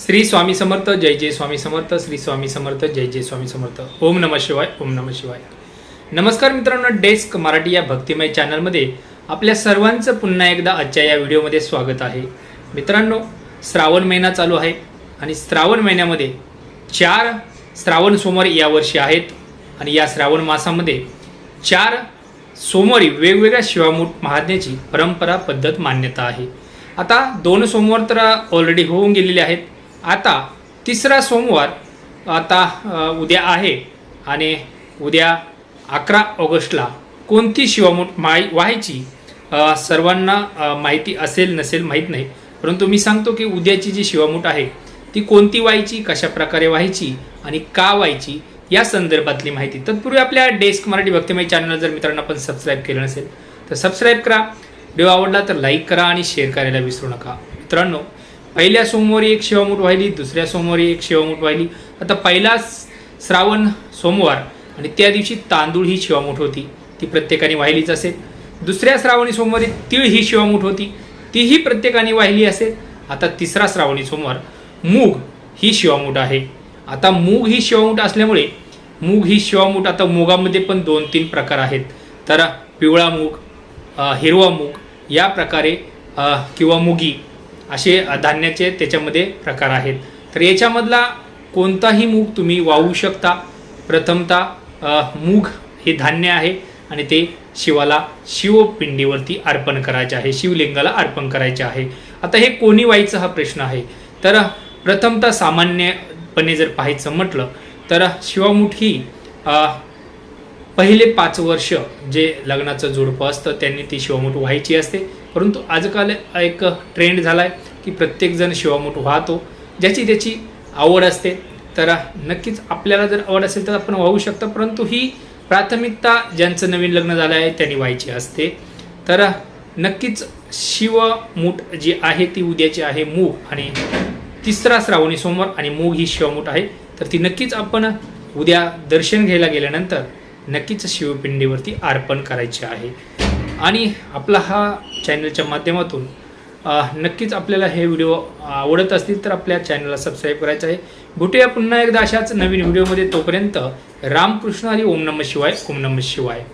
श्री स्वामी समर्थ जय जय स्वामी समर्थ श्री स्वामी समर्थ जय जय स्वामी समर्थ. ओम नम शिवाय ओम नम शिवाय. नमस्कार मित्रांनो डेस्क मराठी या भक्तिमय चॅनलमध्ये आपल्या सर्वांचं पुन्हा एकदा आजच्या या व्हिडिओमध्ये स्वागत आहे. मित्रांनो श्रावण महिना चालू आहे आणि श्रावण महिन्यामध्ये चार श्रावण सोमवार यावर्षी आहेत आणि या श्रावण मासामध्ये चार सोमवारी वेगवेगळ्या शिवामूठ महात्म्याची परंपरा पद्धत मान्यता आहे. आता दोन सोमवार तर ऑलरेडी होऊन गेलेले आहेत. आता तिसरा सोमवार आता उद्या आहे आणि उद्या अकरा ऑगस्टला कोणती शिवामोठ माय व्हायची सर्वांना माहिती असेल नसेल माहीत नाही. परंतु मी सांगतो की उद्याची जी शिवामूठ आहे ती कोणती व्हायची कशा प्रकारे व्हायची आणि का व्हायची या संदर्भातली माहिती. तत्पूर्वी आपल्या डेस्क मराठी भक्तिमय चॅनल जर मित्रांनो आपण सबस्क्राईब केलं नसेल तर सबस्क्राईब करा. व्हिडिओ आवडला तर लाईक करा आणि शेअर करायला विसरू नका. मित्रांनो पहिल्या सोमवारी एक शिवामूठ व्हायली दुसऱ्या सोमवारी एक शिवामूठ व्हायली आता पहिला श्रावण सोमवार आणि त्या दिवशी तांदूळ ही शिवामूठ होती. ती प्रत्येकाने वाहिलीच असेल. दुसऱ्या श्रावणी सोमवारी तीळ ही शिवामूठ होती. तीही प्रत्येकाने वाहिली असेल. आता तिसरा श्रावणी सोमवार मूग ही शिवामूठ आहे. आता मूग ही शिवामूठ असल्यामुळे मूग ही शिवामूठ आता मुगामध्ये पण दोन तीन प्रकार आहेत. तर पिवळा मूग हिरवा मूग या प्रकारे किंवा मुगी असे धान्याचे त्याच्यामध्ये प्रकार आहेत. तर याच्यामधला कोणताही मूग तुम्ही वाहू शकता. प्रथमतः मूग हे धान्य आहे आणि ते शिवाला शिवपिंडीवरती अर्पण करायचे आहे शिवलिंगाला अर्पण करायचे आहे. आता हे कोणी व्हायचं हा प्रश्न आहे. तर प्रथमतः सामान्यपणे जर पाहायचं म्हटलं तर शिवामुठी ही पहिले पाच वर्ष जे लग्नाचं जोडपं असतं त्यांनी ती शिवमुठ व्हायची असते. परंतु आजकाल एक ट्रेंड झाला आहे की प्रत्येकजण शिवामूठ वाहतो. ज्याची त्याची आवड असते. तर नक्कीच आपल्याला जर आवड असेल तर आपण वाहू शकतो. परंतु ही प्राथमिकता ज्यांचं नवीन लग्न झालं आहे त्यांनी व्हायची असते. तर नक्कीच शिवमूठ जी आहे ती उद्याची आहे मूग आणि तिसरा श्रावणी सोमवार आणि मूग ही शिवमूठ आहे. तर ती नक्कीच आपण उद्या दर्शन घ्यायला गेल्यानंतर नक्कीच शिवपिंडीवरती अर्पण करायचे आहे. आणि आपला हा चॅनलच्या माध्यमातून नक्कीच आपल्याला हे व्हिडिओ आवडत असतील तर आपल्या चॅनलला सबस्क्राईब करायचं आहे. भेटूया पुन्हा एकदा अशाच नवीन व्हिडिओमध्ये. तोपर्यंत रामकृष्ण आणि ओम नम शिवाय ओम नम शिवाय.